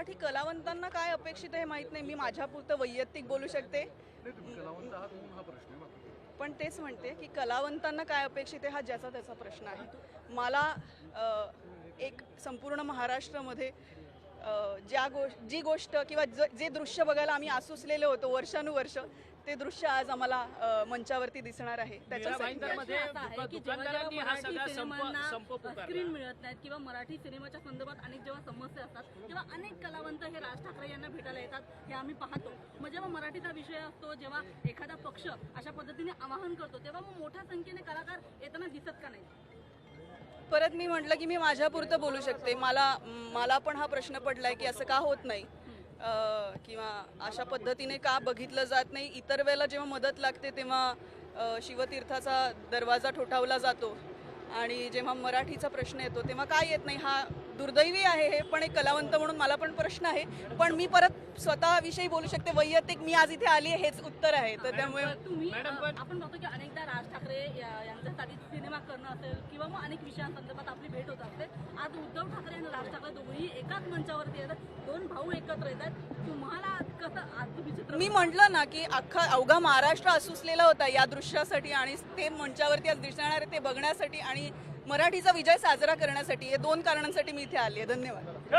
मराठी कलावंतांना काय अपेक्षित आहे हे माहीत नाही. मी माझ्यापुरतं वैयक्तिक बोलू शकते. पण तेच म्हणते की कलावंतांना काय अपेक्षित आहे हा ज्याचा त्याचा प्रश्न आहे. मला एक संपूर्ण महाराष्ट्रामध्ये ज्या गोष्ट जी गोष्ट किंवा ज- जे दृश्य बघायला आम्ही आसुसलेले होतो वर्षानुवर्ष ते दृश्य आज आम्हाला मंचावरती दिसणार आहे. हा स्क्रीन मिळत नाहीत किंवा मराठी सिनेमाच्या संदर्भात अनेक जेव्हा समस्या असतात तेव्हा अनेक कलावंत हे राज ठाकरे यांना भेटायला येतात हे आम्ही पाहतो. मग जेव्हा मराठीचा विषय असतो जेव्हा एखादा पक्ष अशा पद्धतीने आवाहन करतो तेव्हा मग मोठ्या संख्येने कलाकार येताना दिसत का नाही परत मी म्हटलं की मी माझ्यापुरतं बोलू शकते. मला मला पण हा प्रश्न पडलाय की असं का होत नाही? किंवा अशा पद्धतीने का बघितलं जात नाही? इतर वेळेला जेव्हा मदत लागते तेव्हा शिवतीर्थाचा दरवाजा ठोठावला जातो आणि जेव्हा मराठीचा प्रश्न येतो तेव्हा काय येत नाही? हा दुर्दैवी आहे हे पण एक कलावंत म्हणून मला पण प्रश्न आहे. पण मी परत स्वतःविषयी बोलू शकते. वैयक्तिक मी आज इथे आली आहे हेच उत्तर आहे. तर त्यामुळे तुम्ही आपण बघतो की अनेकदा राज ठाकरे या- यांच्यासाठी सिनेमा करणं असेल किंवा मग अनेक विषयांसंदर्भात आपली भेट होत असते. आज उद्धव ठाकरे आणि राज ठाकरे दोघेही एकाच मंचावरती येतात भाऊ एकत्र येतात. तुम्हाला कसं आज तुम्ही मी म्हटलं ना की अख्खा अवघा महाराष्ट्र असूसलेला होता या दृश्यासाठी आणि ते मंचावरती आज दिसणार ते बघण्यासाठी आणि मराठीचा विजय साजरा करण्यासाठी. या दोन कारणांसाठी मी इथे आली आहे. धन्यवाद.